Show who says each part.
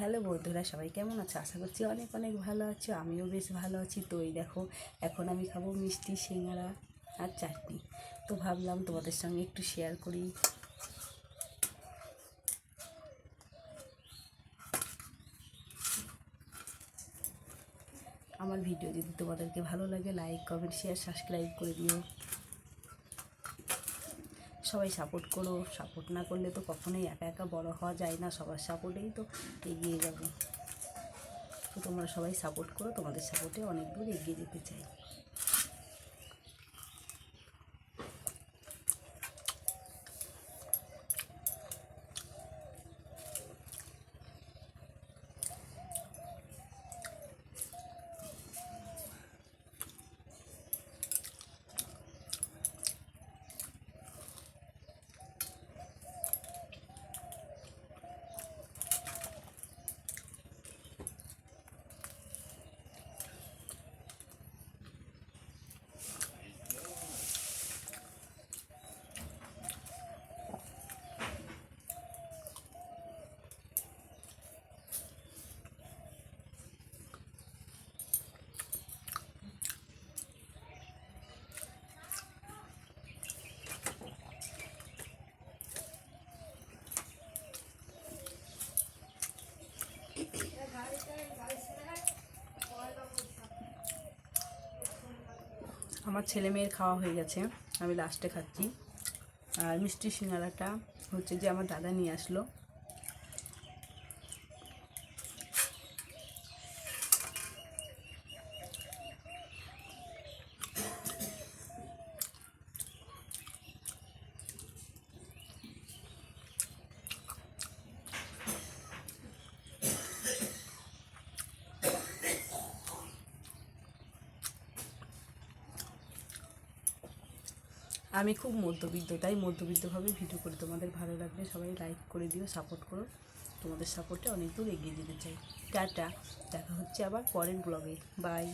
Speaker 1: Hello বন্ধুরা, সবাই কেমন আছে? আশা করছি অনেক অনেক ভালো আছো, আমিও বেশ ভালো আছি। তো এই দেখো, এখন আমি খাব মিষ্টি, সিঙ্গারা আর চাটনি। তো ভাবলাম তোমাদের সঙ্গে একটু শেয়ার করি। আমার ভিডিও যদি তোমাদেরকে ভালো লাগে লাইক কমেন্ট শেয়ার সাবস্ক্রাইব করে দিও। সবাই সাপোর্ট করো। সাপোর্ট না করলে তো কখনোই একা একা বড় হওয়া যায় না। সবার সাপোর্টেই তো এগিয়ে যাবে। তো তোমরা সবাই সাপোর্ট করো। তোমাদের সাপোর্টে অনেক দূর এগিয়ে যেতে চাই। আমার ছেলে মেয়ের খাওয়া হয়ে গেছে, আমি লাস্টে খাচ্ছি। আর মিষ্টি সিঙ্গারাটা হচ্ছে যে আমার দাদা নিয়ে আসলো। আমি খুব মধ্যবিত্ত, তাই মধ্যবিত্তভাবে ভিডিও করি তোমাদের ভালো লাগলে সবাই লাইক করে দিও সাপোর্ট করো। তোমাদের সাপোর্টে অনেক দূর এগিয়ে যেতে চাই। টাটা, দেখা হচ্ছে আবার পরের ব্লগে বাই